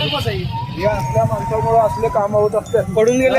हे असल्या माणसामुळे असले काम होत असतात पडून गेले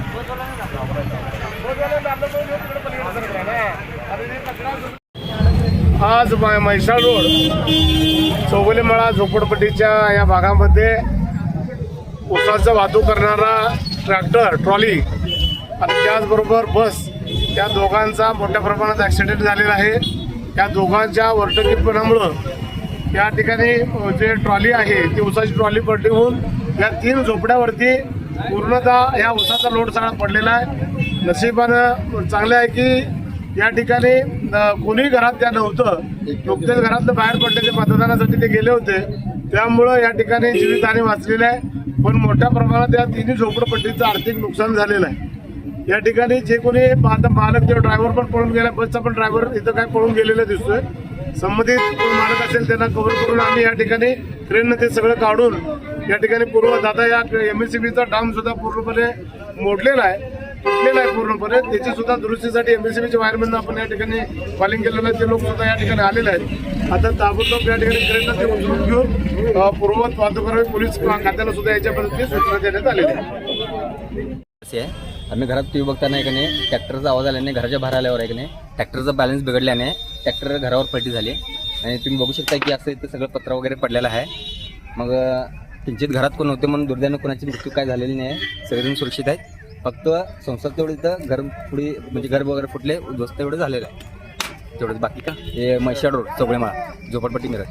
आज मै- म्हैसाळ रोड. चौगुलेमळा झोपडपट्टीच्या या भागामध्ये उसाचं वाहतूक करणारा ट्रॅक्टर ट्रॉली आणि त्याचबरोबर बस या दोघांचा मोठ्या प्रमाणात ॲक्सिडेंट झालेला आहे. या दोघांच्या वर्तकीपणामुळं या ठिकाणी जे ट्रॉली आहे ती उसाची ट्रॉली पडली होऊन या तीन झोपड्यावरती पूर्णतः या उसाचा लोड सगळा पडलेला आहे. नशिबानं चांगलं आहे की या ठिकाणी कोणीही घरात त्या नव्हतं. नुकतेच घरातलं बाहेर पडले ते मतदानासाठी ते गेले होते. त्यामुळं या ठिकाणी जीवितहानी वाचलेली आहे. पण मोठ्या प्रमाणात या तिन्ही झोपडपट्टीचं आर्थिक नुकसान झालेलं आहे. या ठिकाणी जे कोणी आता मालक किंवा ड्रायव्हर पण पळून गेला बसचा पण ड्रायव्हर इथं काय पळून गेलेला दिसतोय. संबंधित कोण मालक असेल त्यांना कव्हर करून आम्ही या ठिकाणी ट्रेननं ते सगळं काढून या ठिकाणी पूर्व दादा या एम एस सी बीचा डाम सुद्धा पूर्णपणे मोडलेला आहे. तुटलेला आहे पूर्णपणे. त्याची सुद्धा दुरुस्तीसाठी एम एस सी वायरमॅन आपण या ठिकाणी कॉलिंग केलेलं आहे. ते लोक सुद्धा या ठिकाणी आलेले आहेत. आता ताबडतोब या ठिकाणी ट्रेननं ते उचलून घेऊन पूर्ववत वाहतूक पोलीस खात्याला सुद्धा याच्या सूचना देण्यात आलेली आहे. आम्ही घरात टी व्ही बघताना आहे नाही ट्रॅक्टरचा आवाज आल्याने घराच्या बाहेर आल्यावर आहे का नाही ट्रॅक्टरचा बॅलन्स बिघडल्याने ट्रॅक्टर घरावर पलटी झाली. आणि तुम्ही बघू शकता की असं इथं सगळं पत्र वगैरे पडलेलं आहे. मग किंचित घरात कोण होते म्हणून दुर्दैवानं कोणाची मृत्यू काय झालेली नाही आहे. सगळेजण सुरक्षित आहेत. फक्त संसार तेवढी इथं घर पुढे म्हणजे घर वगैरे फुटले उद्ध्वस्त एवढं झालेलं आहे. तेवढंच बाकी का? हे म्हैशाड रोड चौगळेमाळा झोपडपट्टी मिरज.